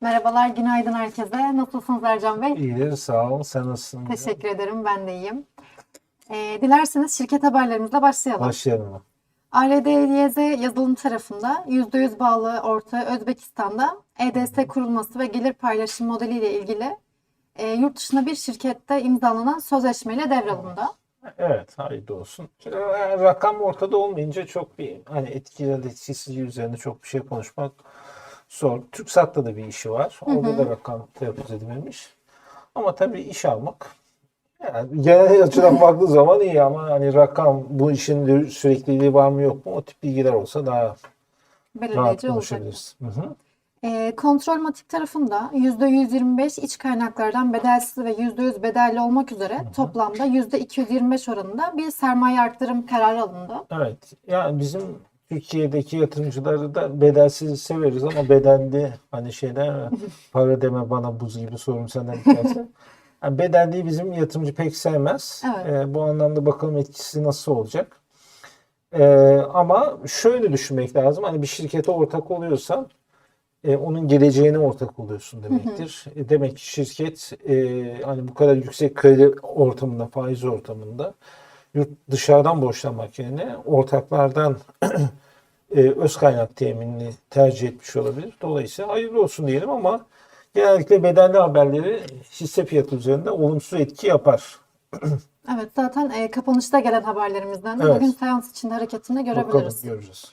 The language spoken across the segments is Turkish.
Merhabalar, günaydın herkese. Nasılsınız Ercan Bey? İyidir, sağ ol. Sen nasılsın? Teşekkür ederim, ben de iyiyim. Ee, dilerseniz şirket haberlerimizle başlayalım. Başlayalım. ALDYZ yazılım tarafında %100 bağlı orta Özbekistan'da EDS kurulması ve gelir paylaşım modeliyle ilgili e, yurt dışında bir şirkette imzalanan sözleşmeyle devralındı. Evet, hayırlı olsun. Ee, Rakam ortada olmayınca çok bir hani etkili etkisizliği üzerinde çok bir şey konuşmak zor. TürkSat'ta da bir işi var. Orada da rakam telaffuz edilmemiş. Ama tabii iş almak yani genel açıdan baktığı zaman iyi ama hani rakam bu işin sürekliliği var mı yok mu o tip bilgiler olsa daha rahat olacak. konuşabiliriz. Hı hı. E, Kontrolmatik tarafında %125 iç kaynaklardan bedelsiz ve %100 bedelli olmak üzere toplamda %225 oranında bir sermaye arttırım kararı alındı. Evet. Yani bizim Türkiye'deki yatırımcıları da bedelsiz severiz ama bedelli hani şeyler para deme bana buz gibi sorum senden biterse. Yani bedelliyi bizim yatırımcı pek sevmez. Evet. Ee, bu anlamda bakalım etkisi nasıl olacak. Ee, ama şöyle düşünmek lazım. Hani bir şirkete ortak oluyorsan e, onun geleceğine ortak oluyorsun demektir. E, demek ki şirket e, hani bu kadar yüksek kredi ortamında, faiz ortamında yurt dışarıdan borçlanmak yerine ortaklardan e, öz kaynak teminini tercih etmiş olabilir. Dolayısıyla hayırlı olsun diyelim ama genellikle bedelli haberleri hisse fiyatı üzerinde olumsuz etki yapar. Evet zaten e, kapanışta gelen haberlerimizden de Evet. bugün seans içinde hareketini Bakalım görebiliriz. göreceğiz.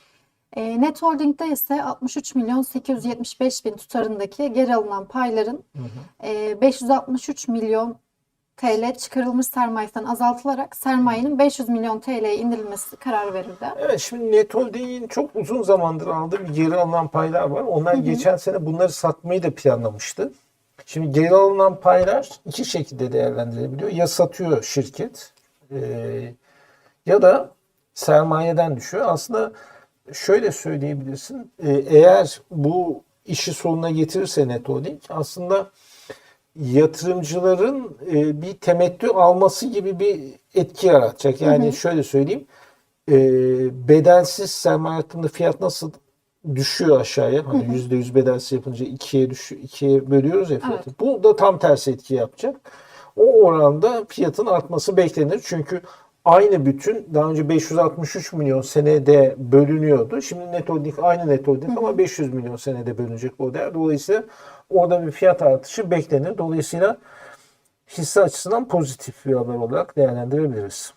E, Net Holding'de ise 63 milyon 875 bin tutarındaki geri alınan payların e, 563 milyon TL çıkarılmış sermayesinden azaltılarak sermayenin 500 milyon TL'ye indirilmesi kararı verildi. Evet şimdi Net Holding'in çok uzun zamandır aldığı bir geri alınan paylar var. Onlar geçen sene bunları satmayı da planlamıştı. Şimdi geri alınan paylar iki şekilde değerlendirilebiliyor. Ya satıyor şirket e, ya da sermayeden düşüyor. Aslında şöyle söyleyebilirsin. e, eğer bu işi sonuna getirirse Net Holding aslında yatırımcıların e, bir temettü alması gibi bir etki yaratacak. Yani şöyle söyleyeyim. E, bedelsiz sermaye hakkında fiyat nasıl düşüyor aşağıya? Hani yüzde yüz bedelsiz yapınca ikiye düşüyor, ikiye bölüyoruz ya fiyatı. Bu da tam tersi etki yapacak. O oranda fiyatın artması beklenir. Çünkü aynı bütün daha önce 563 milyon senede bölünüyordu. Şimdi net holding aynı net holding ama 500 milyon senede bölünecek o değer. Dolayısıyla orada bir fiyat artışı beklenir. Dolayısıyla hisse açısından pozitif bir haber olarak değerlendirebiliriz.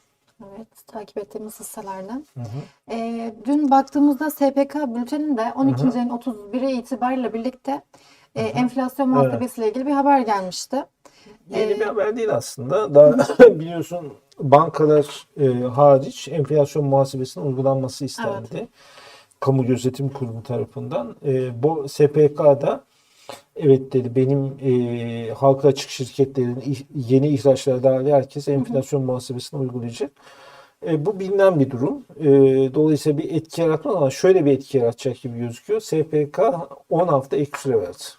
Evet, takip ettiğimiz hisselerden. E, dün baktığımızda SPK bülteninde 12. ayın 31'i itibariyle birlikte e, enflasyon muhasebesiyle ilgili bir haber gelmişti. Yeni bir haber değil aslında. Daha biliyorsun bankalar e, hariç enflasyon muhasebesinin uygulanması istendi. Kamu Gözetim Kurumu tarafından. E, bu SPK'da evet dedi benim e, halka açık şirketlerin yeni ihraçlara dahil herkes enflasyon muhasebesini uygulayacak. E, bu bilinen bir durum. E, dolayısıyla bir etki yaratmaz ama şöyle bir etki yaratacak gibi gözüküyor. SPK 10 hafta ek süre verdi.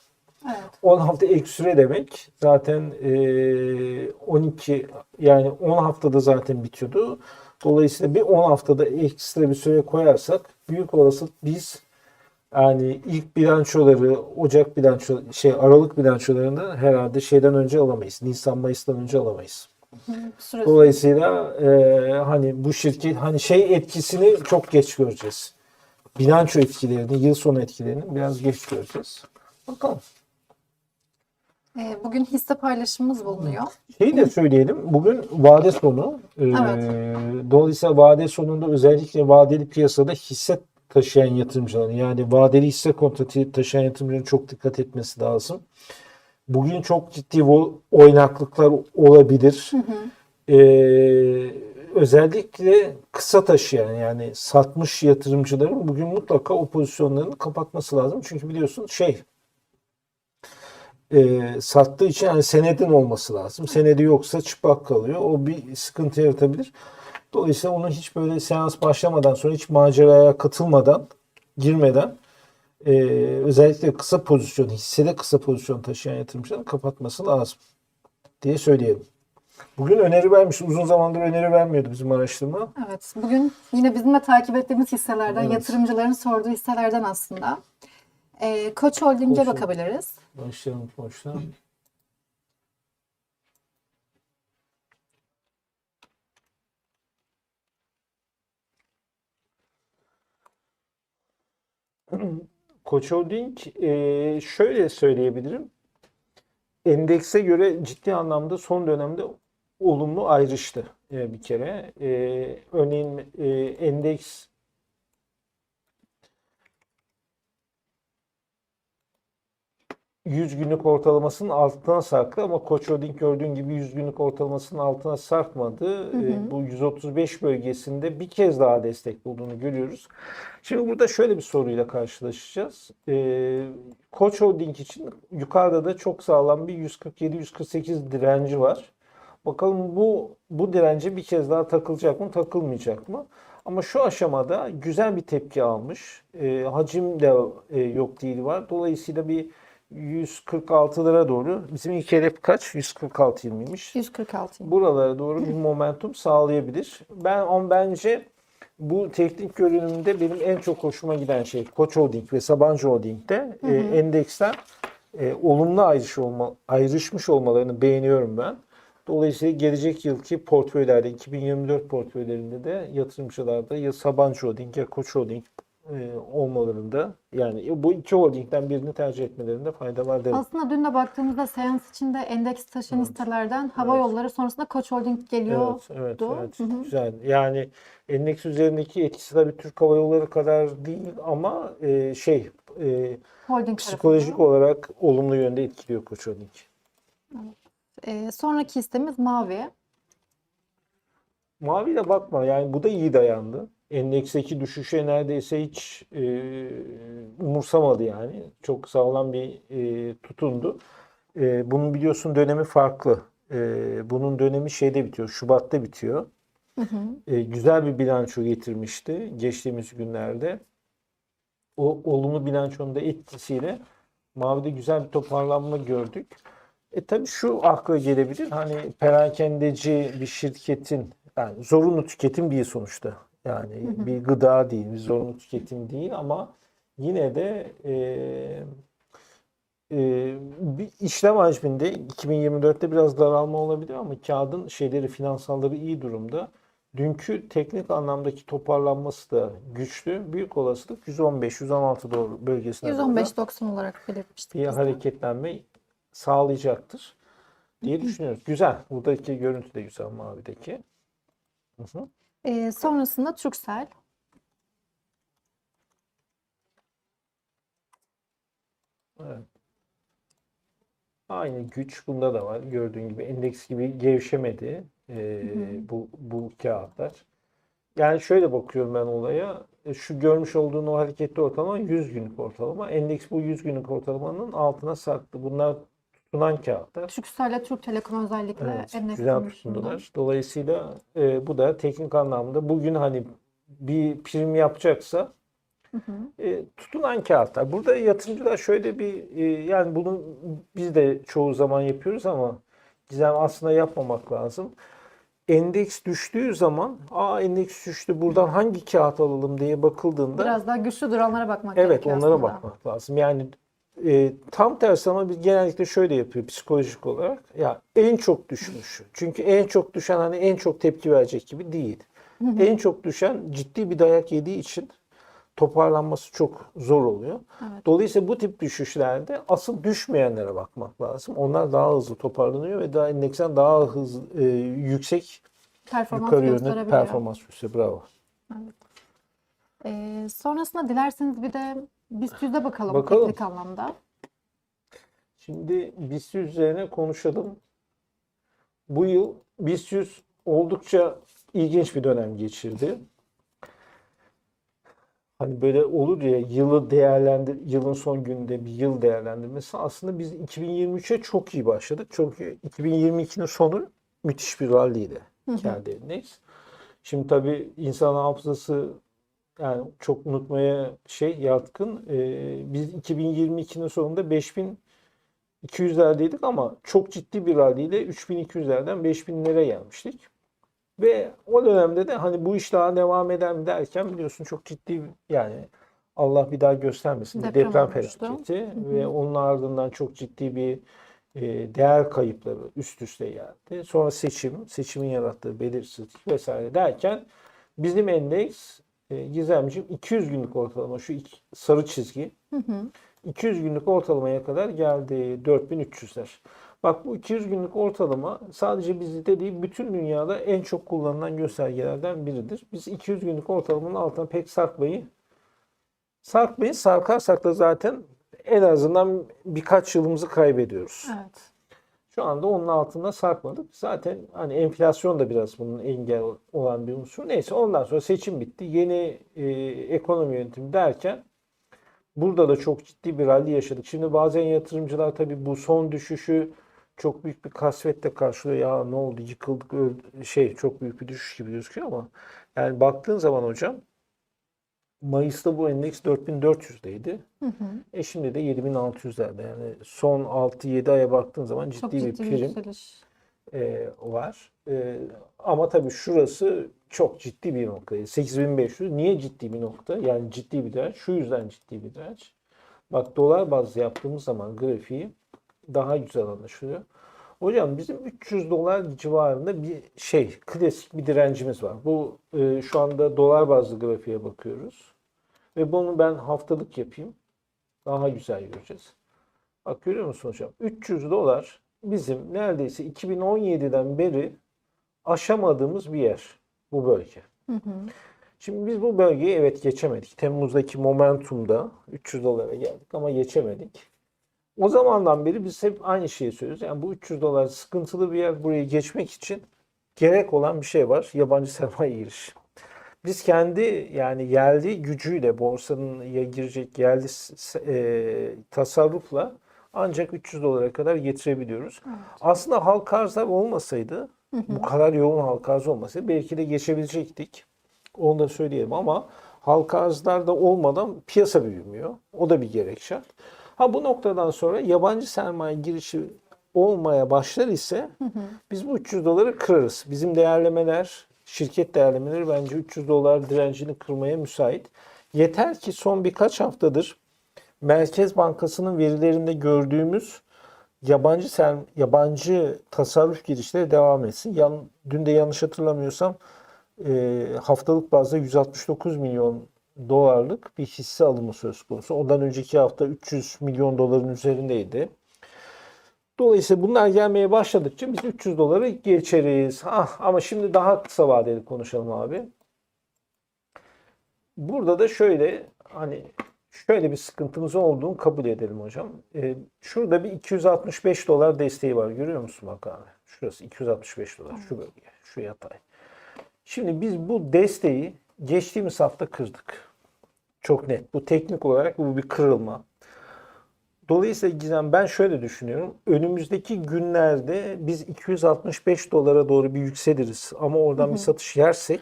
Evet. 10 hafta ek süre demek zaten e, 12 yani 10 haftada zaten bitiyordu. Dolayısıyla bir 10 haftada ekstra bir süre koyarsak büyük olasılık biz yani ilk bilançoları Ocak bilanço şey Aralık bilançolarını herhalde şeyden önce alamayız. Nisan Mayıs'tan önce alamayız. Süre Dolayısıyla e, hani bu şirket hani şey etkisini çok geç göreceğiz. Bilanço etkilerini, yıl sonu etkilerini biraz geç göreceğiz. Bakalım. E, bugün hisse paylaşımımız bulunuyor. Şeyi de söyleyelim. Bugün vade sonu. Ee, Dolayısıyla vade sonunda özellikle vadeli piyasada hisse taşıyan yatırımcıların yani vadeli hisse kontratı taşıyan yatırımcıların çok dikkat etmesi lazım. Bugün çok ciddi oynaklıklar olabilir. Ee, özellikle kısa taşıyan yani satmış yatırımcıların bugün mutlaka o pozisyonlarını kapatması lazım. Çünkü biliyorsun şey e, sattığı için yani senedin olması lazım. Senedi yoksa çıplak kalıyor. O bir sıkıntı yaratabilir. Dolayısıyla onu hiç böyle seans başlamadan sonra hiç maceraya katılmadan, girmeden e, özellikle kısa pozisyon, hissede kısa pozisyon taşıyan yatırımcıların kapatması lazım diye söyleyelim. Bugün öneri vermiş. Uzun zamandır öneri vermiyordu bizim araştırma. Evet, bugün yine bizim de takip ettiğimiz hisselerden, Evet. yatırımcıların sorduğu hisselerden aslında. Ee, Koç Holding'e Koç bakabiliriz. Başlayalım baştan. Koç Holding e, şöyle söyleyebilirim. Endekse göre ciddi anlamda son dönemde olumlu ayrıştı e, bir kere. E, örneğin e, endeks ...100 günlük ortalamasının altına sarktı ama Koç Holding gördüğün gibi 100 günlük ortalamasının altına sarkmadı. E, bu 135 bölgesinde bir kez daha destek bulduğunu görüyoruz. Şimdi burada şöyle bir soruyla karşılaşacağız. E, Koç Holding için yukarıda da çok sağlam bir 147-148 direnci var. Bakalım bu bu dirence bir kez daha takılacak mı, takılmayacak mı? Ama şu aşamada güzel bir tepki almış. E, hacim de e, yok değil var. Dolayısıyla bir 146'lara doğru bizim ilk hedef kaç? 146.20'ymiş. 146. Buralara doğru bir momentum sağlayabilir. Ben on bence bu teknik görünümde benim en çok hoşuma giden şey Koç Holding ve Sabancı Holding'de e, endeksten e, olumlu ayrış olma, ayrışmış olmalarını beğeniyorum ben. Dolayısıyla gelecek yılki portföylerde 2024 portföylerinde de yatırımcılarda ya Sabancı Holding ya Koç Holding e, olmalarında yani bu iki holdingden birini tercih etmelerinde fayda var derim. Aslında dün de baktığımızda seans içinde endeks taşıyan hisselerden hava Evet. yolları sonrasında Koç Holding geliyor. Evet, evet, evet. Hı hı. Güzel. Yani endeks üzerindeki etkisi tabii Türk Hava Yolları kadar değil ama e, şey e, Holding psikolojik tarafında. olarak olumlu yönde etkiliyor Koç Holding. Ee, sonraki hissemiz Mavi. Mavi de bakma yani bu da iyi dayandı. Endeksteki düşüşe neredeyse hiç e, umursamadı yani. Çok sağlam bir e, tutundu. E, bunun biliyorsun dönemi farklı. E, bunun dönemi şeyde bitiyor, Şubat'ta bitiyor. Hı hı. E, güzel bir bilanço getirmişti geçtiğimiz günlerde. O olumlu bilançonun da etkisiyle Mavi'de güzel bir toparlanma gördük. E tabii şu akla gelebilir. Hani perakendeci bir şirketin yani zorunlu tüketim değil sonuçta. Yani bir gıda değil, bir zorunlu tüketim değil ama yine de e, e, bir işlem hacminde 2024'te biraz daralma olabilir ama kağıdın şeyleri finansalları iyi durumda. Dünkü teknik anlamdaki toparlanması da güçlü. Büyük olasılık 115-116 doğru bölgesine doğru 115.90 olarak belirtmiştik bir biz de. hareketlenme sağlayacaktır diye düşünüyoruz. Güzel. Buradaki görüntü de güzel mavideki. Hı hı. Ee, sonrasında Turkcell. Evet. Aynı güç bunda da var. Gördüğün gibi endeks gibi gevşemedi e, bu bu kağıtlar. Yani şöyle bakıyorum ben olaya. E, Şu görmüş olduğun o hareketli ortalama 100 günlük ortalama. Endeks bu 100 günlük ortalamanın altına sarktı. Bunlar tutunan kağıtlar. Turkcell ile Türk Telekom özellikle Evet, endeks güzel. Dolayısıyla e, bu da teknik anlamda bugün hani bir prim yapacaksa e, tutunan kağıtlar. Burada yatırımcılar şöyle bir e, yani bunu biz de çoğu zaman yapıyoruz ama Gizem aslında yapmamak lazım. Endeks düştüğü zaman aa endeks düştü buradan hangi kağıt alalım diye bakıldığında Biraz daha güçlü duranlara bakmak Evet, gerekiyor onlara aslında. bakmak lazım. Yani e, tam tersi ama biz genellikle şöyle yapıyor psikolojik olarak. Ya en çok düşmüş. Çünkü en çok düşen hani en çok tepki verecek gibi değil. En çok düşen ciddi bir dayak yediği için toparlanması çok zor oluyor. Evet. Dolayısıyla bu tip düşüşlerde asıl düşmeyenlere bakmak lazım. Onlar daha hızlı toparlanıyor ve daha endeksten daha hızlı e, yüksek Performans yukarı yönlü performans gösteriyor. Bravo. Ee, sonrasında dilerseniz bir de BIST 100'e bakalım, Bakalım. teknik anlamda. Şimdi BIST 100 üzerine konuşalım. Bu yıl BIST 100 oldukça ilginç bir dönem geçirdi. Hani böyle olur ya yılı değerlendir yılın son gününde bir yıl değerlendirmesi aslında biz 2023'e çok iyi başladık. Çünkü 2022'nin sonu müthiş bir ralliydi kendi elindeyiz. Şimdi tabii insan hafızası yani çok unutmaya şey yatkın. Ee, biz 2022'nin sonunda 5200'lerdeydik ama çok ciddi bir ralliyle 3200'lerden 5000'lere gelmiştik. Ve o dönemde de hani bu iş daha devam eder mi derken biliyorsun çok ciddi yani Allah bir daha göstermesin Deprem deprem felaketi ve onun ardından çok ciddi bir e, değer kayıpları üst üste geldi. Sonra seçim, seçimin yarattığı belirsizlik vesaire derken bizim endeks e, Gizemciğim 200 günlük ortalama şu iki, sarı çizgi 200 günlük ortalamaya kadar geldi 4300'ler. Bak bu 200 günlük ortalama sadece bizde değil bütün dünyada en çok kullanılan göstergelerden biridir. Biz 200 günlük ortalamanın altına pek sarkmayı sarkmayı sarkarsak da zaten en azından birkaç yılımızı kaybediyoruz. Evet. Şu anda onun altında sarkmadık. Zaten hani enflasyon da biraz bunun engel olan bir unsur. Neyse ondan sonra seçim bitti. Yeni e, ekonomi yönetimi derken burada da çok ciddi bir rally yaşadık. Şimdi bazen yatırımcılar tabii bu son düşüşü çok büyük bir kasvetle karşılıyor. Ya ne oldu yıkıldık öldü- şey çok büyük bir düşüş gibi gözüküyor ama yani baktığın zaman hocam Mayıs'ta bu endeks 4400'deydi. E şimdi de 7600'lerde. Yani son 6-7 aya baktığın zaman ciddi, Çok ciddi bir prim yükseliş. e, var. E, ama tabii şurası çok ciddi bir nokta. 8500 niye ciddi bir nokta? Yani ciddi bir direnç. Şu yüzden ciddi bir direnç. Bak dolar bazlı yaptığımız zaman grafiği daha güzel anlaşılıyor. Hocam bizim 300 dolar civarında bir şey, klasik bir direncimiz var. Bu e, şu anda dolar bazlı grafiğe bakıyoruz. Ve bunu ben haftalık yapayım. Daha güzel göreceğiz. Bak görüyor musun hocam? 300 dolar bizim neredeyse 2017'den beri aşamadığımız bir yer bu bölge. Şimdi biz bu bölgeyi evet geçemedik. Temmuz'daki momentumda 300 dolara geldik ama geçemedik. O zamandan beri biz hep aynı şeyi söylüyoruz. Yani bu 300 dolar sıkıntılı bir yer. Buraya geçmek için gerek olan bir şey var. Yabancı sermaye girişi. Biz kendi yani yerli gücüyle borsanın ya girecek s- e, tasarrufla ancak 300 dolara kadar getirebiliyoruz. Aslında halk arzlar olmasaydı bu kadar yoğun halk arzı olmasaydı belki de geçebilecektik. Onu da söyleyelim ama halka arzlar da olmadan piyasa büyümüyor. O da bir gerek şart. Ha bu noktadan sonra yabancı sermaye girişi olmaya başlar ise biz bu 300 doları kırarız. Bizim değerlemeler, şirket değerlemeleri bence 300 dolar direncini kırmaya müsait. Yeter ki son birkaç haftadır Merkez Bankası'nın verilerinde gördüğümüz yabancı ser, yabancı tasarruf girişleri devam etsin. Yan, dün de yanlış hatırlamıyorsam e, haftalık bazda 169 milyon dolarlık bir hisse alımı söz konusu. Ondan önceki hafta 300 milyon doların üzerindeydi. Dolayısıyla bunlar gelmeye başladıkça biz 300 doları geçeriz. Ah, ama şimdi daha kısa vadeli konuşalım abi. Burada da şöyle hani şöyle bir sıkıntımız olduğunu kabul edelim hocam. Ee, şurada bir 265 dolar desteği var. Görüyor musun bak abi? Şurası 265 dolar. Şu bölge. Şu yatay. Şimdi biz bu desteği geçtiğimiz hafta kırdık. Çok net. Bu teknik olarak bu bir kırılma. Dolayısıyla Gizem ben şöyle düşünüyorum. Önümüzdeki günlerde biz 265 dolara doğru bir yükseliriz. Ama oradan bir satış yersek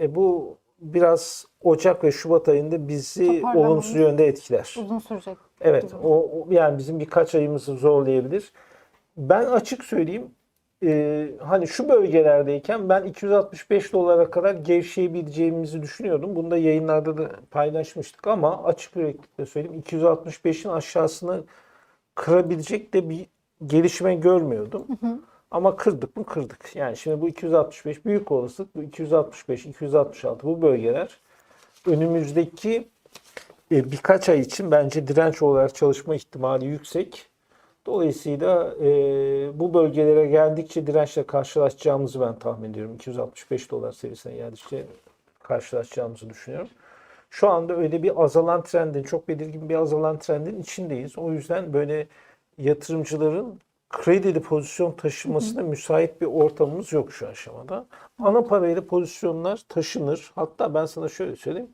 e, bu biraz Ocak ve Şubat ayında bizi olumsuz yönde etkiler. Uzun sürecek. Evet, o, o- yani bizim birkaç ayımızı zorlayabilir. Ben açık söyleyeyim, e, hani şu bölgelerdeyken ben 265 dolara kadar gevşeyebileceğimizi düşünüyordum. Bunu da yayınlarda da paylaşmıştık ama açık yüreklilikle söyleyeyim 265'in aşağısını kırabilecek de bir gelişme görmüyordum. Ama kırdık mı kırdık. Yani şimdi bu 265 büyük olasılık bu 265, 266 bu bölgeler önümüzdeki e, birkaç ay için bence direnç olarak çalışma ihtimali yüksek. Dolayısıyla e, bu bölgelere geldikçe dirençle karşılaşacağımızı ben tahmin ediyorum. 265 dolar seviyesine geldikçe karşılaşacağımızı düşünüyorum. Şu anda öyle bir azalan trendin, çok belirgin bir azalan trendin içindeyiz. O yüzden böyle yatırımcıların kredili pozisyon taşımasına müsait bir ortamımız yok şu aşamada. Ana parayla pozisyonlar taşınır. Hatta ben sana şöyle söyleyeyim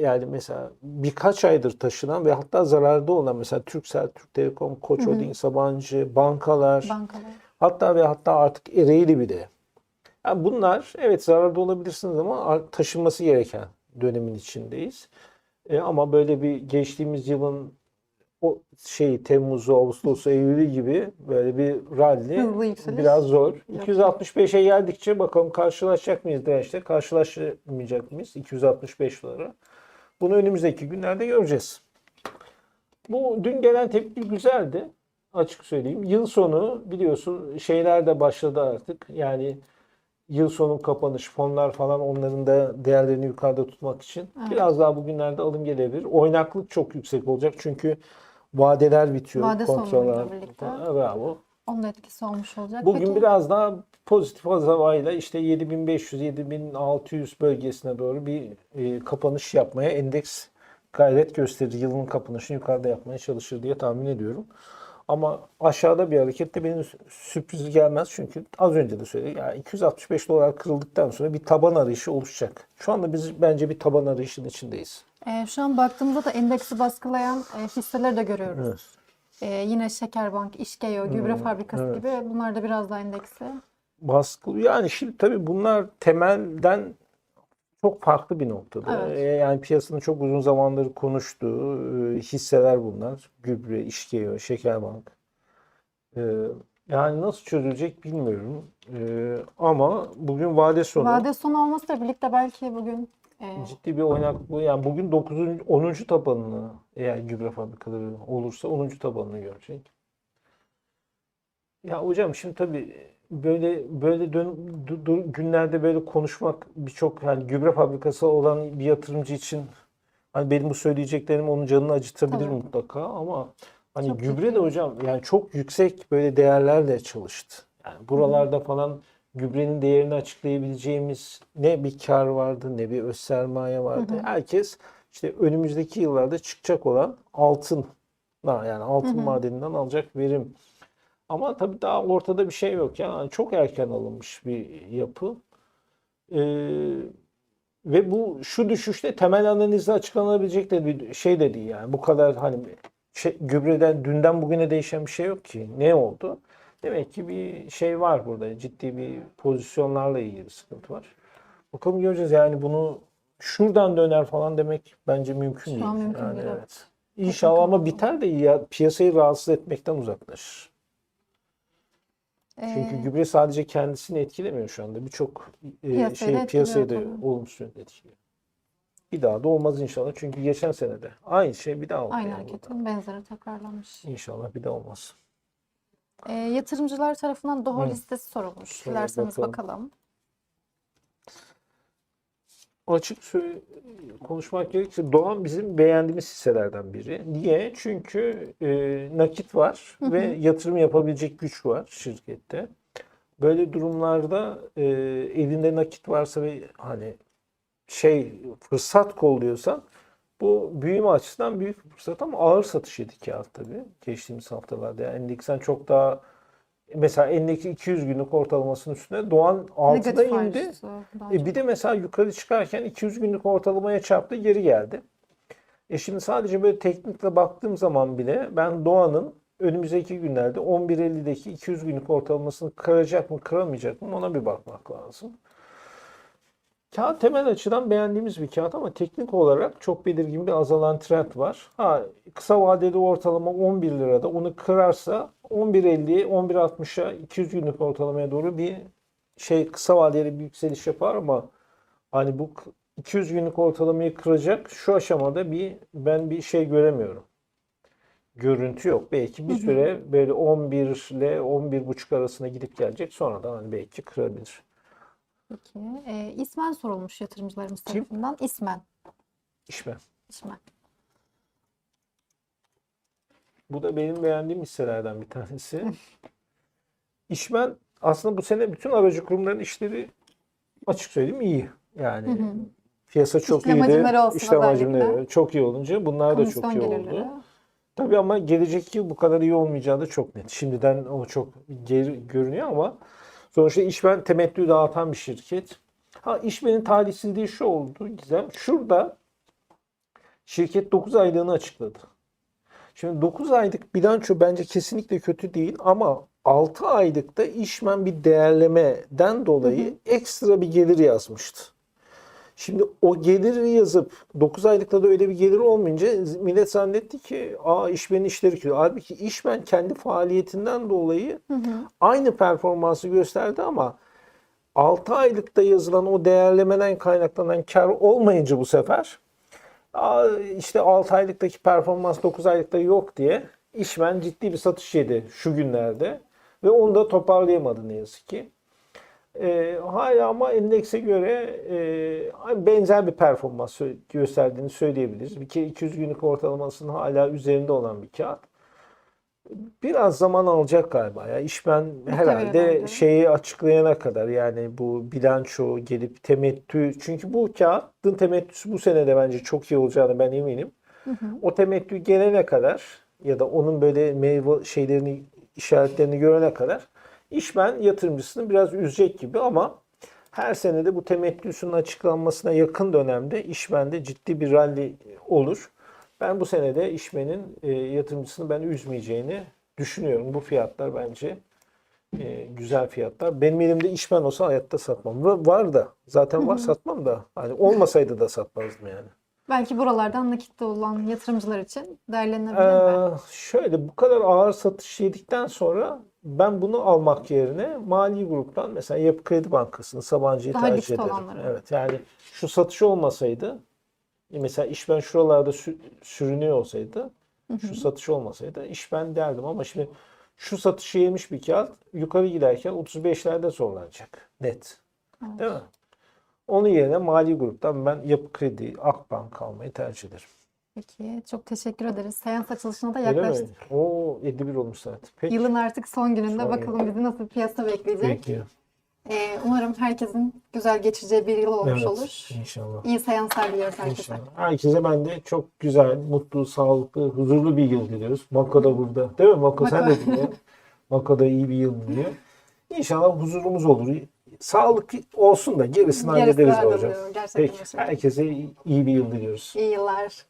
yani mesela birkaç aydır taşınan ve hatta zararda olan mesela Turkcell, Türk Telekom, Koç Holding, Sabancı, bankalar, Bankalar. hatta ve hatta artık Ereğli bile. Yani bunlar evet zararda olabilirsiniz ama taşınması gereken dönemin içindeyiz. E, ama böyle bir geçtiğimiz yılın o şey Temmuz'u, Ağustos'u, Eylül'ü gibi böyle bir yükseliş. biraz zor. 265'e geldikçe bakalım karşılaşacak mıyız dirençle? Karşılaşmayacak mıyız 265 dolara? Bunu önümüzdeki günlerde göreceğiz. Bu dün gelen tepki güzeldi. Açık söyleyeyim. Yıl sonu biliyorsun şeyler de başladı artık. Yani yıl sonu kapanış, fonlar falan onların da değerlerini yukarıda tutmak için Evet. biraz daha bugünlerde alım gelebilir. Oynaklık çok yüksek olacak çünkü vadeler bitiyor. Vade sonuyla birlikte. Bravo. Onun etkisi olmuş olacak. Bugün Peki, biraz daha pozitif havayla işte 7500-7600 bölgesine doğru bir e, kapanış yapmaya endeks gayret gösterir. Yılın kapanışını yukarıda yapmaya çalışır diye tahmin ediyorum. Ama aşağıda bir harekette benim sürpriz gelmez çünkü az önce de söyledim. Yani 265 dolar kırıldıktan sonra bir taban arayışı oluşacak. Şu anda biz bence bir taban arayışının içindeyiz. e, şu an baktığımızda da endeksi baskılayan e, hisseleri de görüyoruz. Evet. E, yine Şekerbank, İşgeo, Gübre Fabrikası evet. gibi bunlar da biraz daha endeksi. baskı yani şimdi tabii bunlar temelden çok farklı bir noktada. Evet. Ee, Yani piyasanın çok uzun zamandır konuştuğu e, hisseler bunlar. Gübre, İşgeo, Şekerbank. Ee, Yani nasıl çözülecek bilmiyorum. Ee, Ama bugün vade sonu Vade sonu olmasıyla birlikte belki bugün e, ciddi bir oynaklığı. Yani bugün 9. 10. tabanını eğer gübre fabrikaları olursa 10. tabanını görecek. Ya hocam şimdi tabii böyle böyle dön, du- du- günlerde böyle konuşmak birçok hani gübre fabrikası olan bir yatırımcı için hani benim bu söyleyeceklerim onun canını acıtabilir Tabii. mutlaka ama hani Çok gübre de hocam yani çok yüksek böyle değerlerle çalıştı. Yani buralarda falan gübrenin değerini açıklayabileceğimiz ne bir kar vardı ne bir öz sermaye vardı. Herkes işte önümüzdeki yıllarda çıkacak olan altın yani altın madeninden alacak verim. Ama tabii daha ortada bir şey yok. Yani çok erken alınmış bir yapı. Ee, ve bu şu düşüşte temel analizle açıklanabilecek de bir şey de değil yani. Bu kadar hani şey, gübreden dünden bugüne değişen bir şey yok ki. Ne oldu? Demek ki bir şey var burada. Ciddi bir pozisyonlarla ilgili bir sıkıntı var. Bakalım göreceğiz yani bunu şuradan döner falan demek bence mümkün Şu değil. an mümkün yani değil, evet. evet. İnşallah ama biter de ya, piyasayı rahatsız etmekten uzaklaşır. Çünkü e, gübre sadece kendisini etkilemiyor şu anda. Birçok e, şey da piyasayı da olumsuz yönde etkiliyor. Bir daha da olmaz inşallah. Çünkü geçen sene de aynı şey bir daha oldu. aynı yani hareketin benzeri tekrarlanmış. İnşallah bir daha olmaz. E, yatırımcılar tarafından DOHO Hı. listesi sorulmuş. Şöyle Dilerseniz bakalım. bakalım. Açık konuşmak gerekirse Doğan bizim beğendiğimiz hisselerden biri. Niye? Çünkü e, nakit var ve yatırım yapabilecek güç var şirkette. Böyle durumlarda e, elinde nakit varsa ve hani şey fırsat kolluyorsan bu büyüme açısından büyük bir fırsat ama ağır satış yedik kağıt tabii geçtiğimiz haftalarda. Yani endeksten çok daha mesela endeki 200 günlük ortalamasının üstüne Doğan 6'da Negatif indi. E bir de mesela yukarı çıkarken 200 günlük ortalamaya çarptı geri geldi. E şimdi sadece böyle teknikle baktığım zaman bile ben Doğan'ın önümüzdeki günlerde 11.50'deki 200 günlük ortalamasını kıracak mı kıramayacak mı ona bir bakmak lazım. Kağıt temel açıdan beğendiğimiz bir kağıt ama teknik olarak çok belirgin bir azalan trend var. Ha, kısa vadeli ortalama 11 lirada onu kırarsa 11.50'ye 11.60'a 200 günlük ortalamaya doğru bir şey kısa vadeli bir yükseliş yapar ama hani bu k- 200 günlük ortalamayı kıracak şu aşamada bir ben bir şey göremiyorum. Görüntü yok. Belki bir süre böyle 11 ile 11.5 arasına gidip gelecek. Sonradan hani belki kırabilir. Peki. E, İsmen sorulmuş yatırımcılarımız Kim? tarafından. İsmen. İşme. İsmen. Bu da benim beğendiğim hisselerden bir tanesi. İşmen aslında bu sene bütün aracı kurumların işleri açık söyleyeyim iyi. Yani piyasa çok İşlem iyiydi. hacimleri olsun İşlem özellikle. hacimleri çok iyi olunca bunlar da çok iyi gelirleri. oldu. Tabii ama gelecek yıl bu kadar iyi olmayacağı da çok net. Şimdiden o çok geri görünüyor ama sonuçta işmen temettü dağıtan bir şirket. Ha işmenin talihsizliği şu oldu Gizem. Şurada şirket 9 aylığını açıkladı. Şimdi 9 aylık bilanço bence kesinlikle kötü değil ama 6 aylıkta işmen bir değerlemeden dolayı ekstra bir gelir yazmıştı. Şimdi o geliri yazıp 9 aylıkta da öyle bir gelir olmayınca millet zannetti ki aa işmenin işleri kötü. Halbuki işmen kendi faaliyetinden dolayı aynı performansı gösterdi ama 6 aylıkta yazılan o değerlemeden kaynaklanan kar olmayınca bu sefer Aa, işte 6 aylıktaki performans 9 aylıkta yok diye işmen ciddi bir satış yedi şu günlerde. Ve onu da toparlayamadı ne yazık ki. Ee, hala ama endekse göre e, benzer bir performans gösterdiğini söyleyebiliriz. Bir kere 200 günlük ortalamasının hala üzerinde olan bir kağıt. Biraz zaman alacak galiba. Ya işmen herhalde herhalde. şeyi açıklayana kadar yani bu bilanço gelip temettü çünkü bu kağıdın temettüsü bu sene de bence çok iyi olacağını ben eminim. O temettü gelene kadar ya da onun böyle meyve şeylerini işaretlerini görene kadar işmen yatırımcısını biraz üzecek gibi ama her sene de bu temettüsünün açıklanmasına yakın dönemde işmende ciddi bir rally olur. Ben bu sene de işmenin e, yatırımcısını ben üzmeyeceğini düşünüyorum. Bu fiyatlar bence e, güzel fiyatlar. Benim elimde işmen olsa hayatta satmam. Va- Var da zaten var satmam da. Hani olmasaydı da satmazdım yani. Belki buralardan nakitte olan yatırımcılar için değerlenebilir? Ee, şöyle bu kadar ağır satış yedikten sonra ben bunu almak yerine mali gruptan mesela Yapı Kredi Bankası'nı Sabancı'yı Daha tercih ederim. olanları. Evet yani şu satış olmasaydı mesela işben şuralarda sü- sürünüyor olsaydı şu satış olmasaydı işben derdim ama şimdi şu satışı yemiş bir kağıt yukarı giderken 35'lerde zorlanacak net. Değil mi? Onun yerine mali gruptan ben Yapı Kredi, Akbank almayı tercih ederim. Peki çok teşekkür ederiz. Seans açılışına da yaklaştık. Oo 51 olmuş zaten. Peki. Yılın artık son gününde Son bakalım bizi nasıl piyasa bekleyecek. Peki. Ee, umarım herkesin güzel geçireceği bir yıl olmuş Evet, olur. İnşallah. İyi seanslar diliyoruz herkese. İnşallah. Herkese ben de çok güzel, mutlu, sağlıklı, huzurlu bir yıl diliyoruz. Mako da burada. Değil mi Mako? Sen de diliyor. Mako da iyi bir yıl diliyor. İnşallah huzurumuz olur. Sağlık olsun da gerisini Gerisi hallederiz hocam. Gerçekten Peki. gerçekten. Herkese iyi bir yıl diliyoruz. İyi yıllar.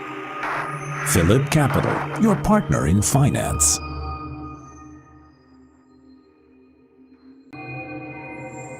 Philip Capital, your partner in finance.